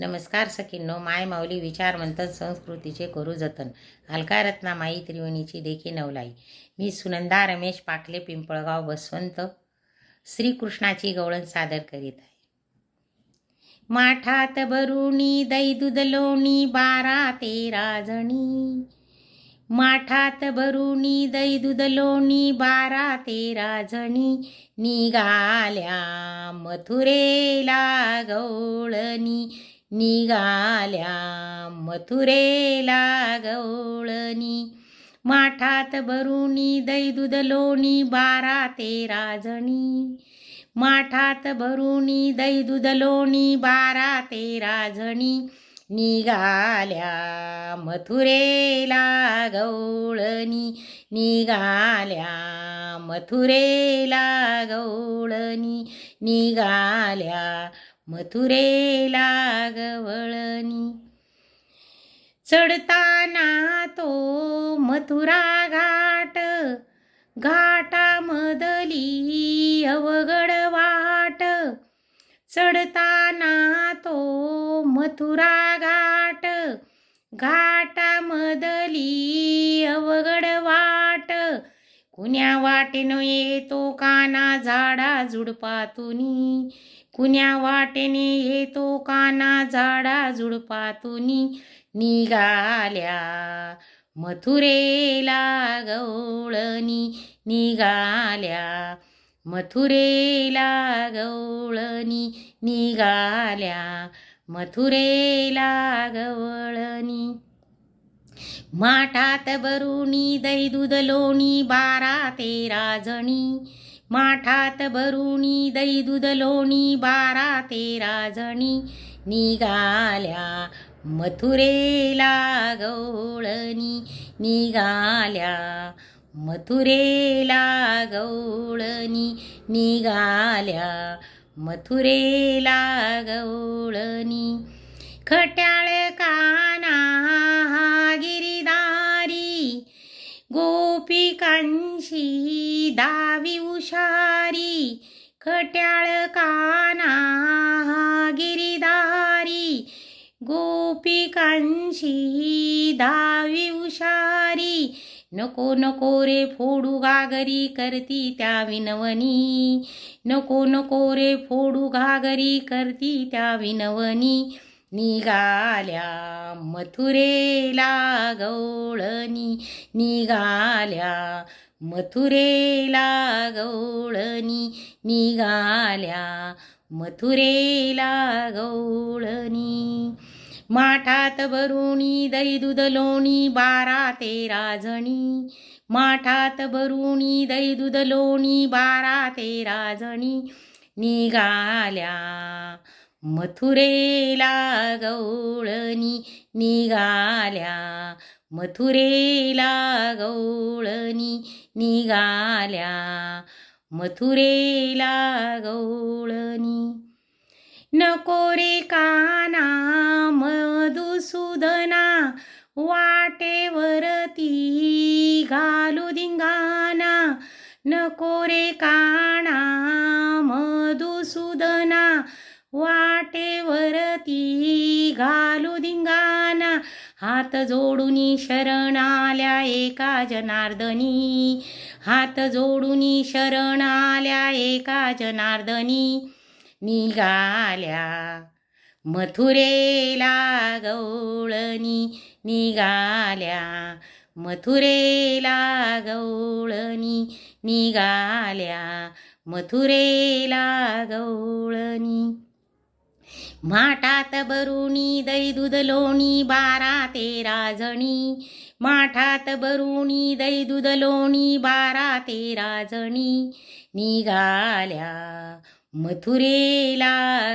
नमस्कार सखींनो माय माऊली विचार मंथन संस्कृतीचे करू जतन अलका रत्नामाई त्रिवेणीची देखी नवलाई. मी सुनंदा रमेश पाखले पिंपळगाव बसवंत. श्रीकृष्णाची गवळण सादर करीत आहे. माठात भरुणी दै लोणी बारा तेरा जणी. माठात भरुणी दै लोणी बारा तेरा जणी. निघाल्या मथुरेला गवळणी. निघाल्या मथुरेला गवळणी माठात भरुणी दैदूद लोणी बारा तेरा जणी. माठात भरुणी दैदूद लोणी बारा तेरा जणी. निघाल्या मथुरेला गवळणी निघाल्या मथुरेला गवळणी निघाल्या मथुरेला गवळणी चढताना तो मथुरा घाट घाटामधली अवघड वाट. चढताना तो मथुरा घाट घाटामधली अवघड वाट. कुण्या वाटेनं येतो काना झाडा झुडपातुनी. कुण्या वाटेने येतो काना झाडा झुडपातून निघाल्या. मथुरेला गवळणी निघाल्या. मथुरेला गवळणी निघाल्या. मथुरेला गवळणी माठात बरुणी दै दूध लोणी बारा तेरा जणी. माठात भरुणी दै दूध लोणी बारा तेरा जणी. निघाल्या मथुरेला गवळणी. निघाल्या मथुरेला गवळणी. निघाल्या मथुरेला गवळणी. खट्याळ का खट्याळ काना गिरीदारी गोपिकांशी दावी उशारी नको नको रे फोडू घागरी करती त्या विनवनी. नको नको रे फोडू घागरी करती त्या विनवनी. निघाल्या मथुरेला गवळणी निघाल्या मथुरेला गौळणी निघाल्या. मथुरेला गौळणी माठात भरुणी दै दूध लोणी बारा तेरा जणी. माठात भरुणी दै दूध लोणी बारा तेरा जणी निघाल्या. मथुरेला गौळणी निघाल्या. मथुरेला गौळणी निघाल्या. मथुरेला गौळणी नको रे काना मधुसूदना वाटेवरती घालू दिंगाना नको रे काना मधुसूदना वाटेवरती घालू दिंगा हात जोडूनी शरण आल्या एका जनार्दनी. हात जोडूनी शरण आल्या एका जनार्दनी. निघाल्या मथुरेला गवळणी. निघाल्या मथुरेला गवळणी. निघाल्या मथुरेला गवळणी. माठात बरुणी दै दूध लोणी बारा तेरा जणी. माठात बरुणी दै दूध लोणी बारा तेरा जणी. निघाल्या मथुरेला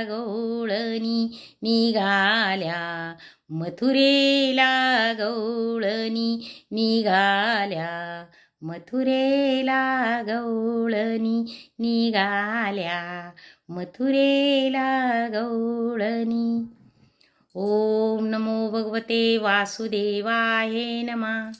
गौळणी निघाल्या मथुरेला गौळणी निघाल्या मथुरेला गौळणी निघाल्या मथुरेला गौडनी ओम नमो भगवते वासुदेवाय नमा.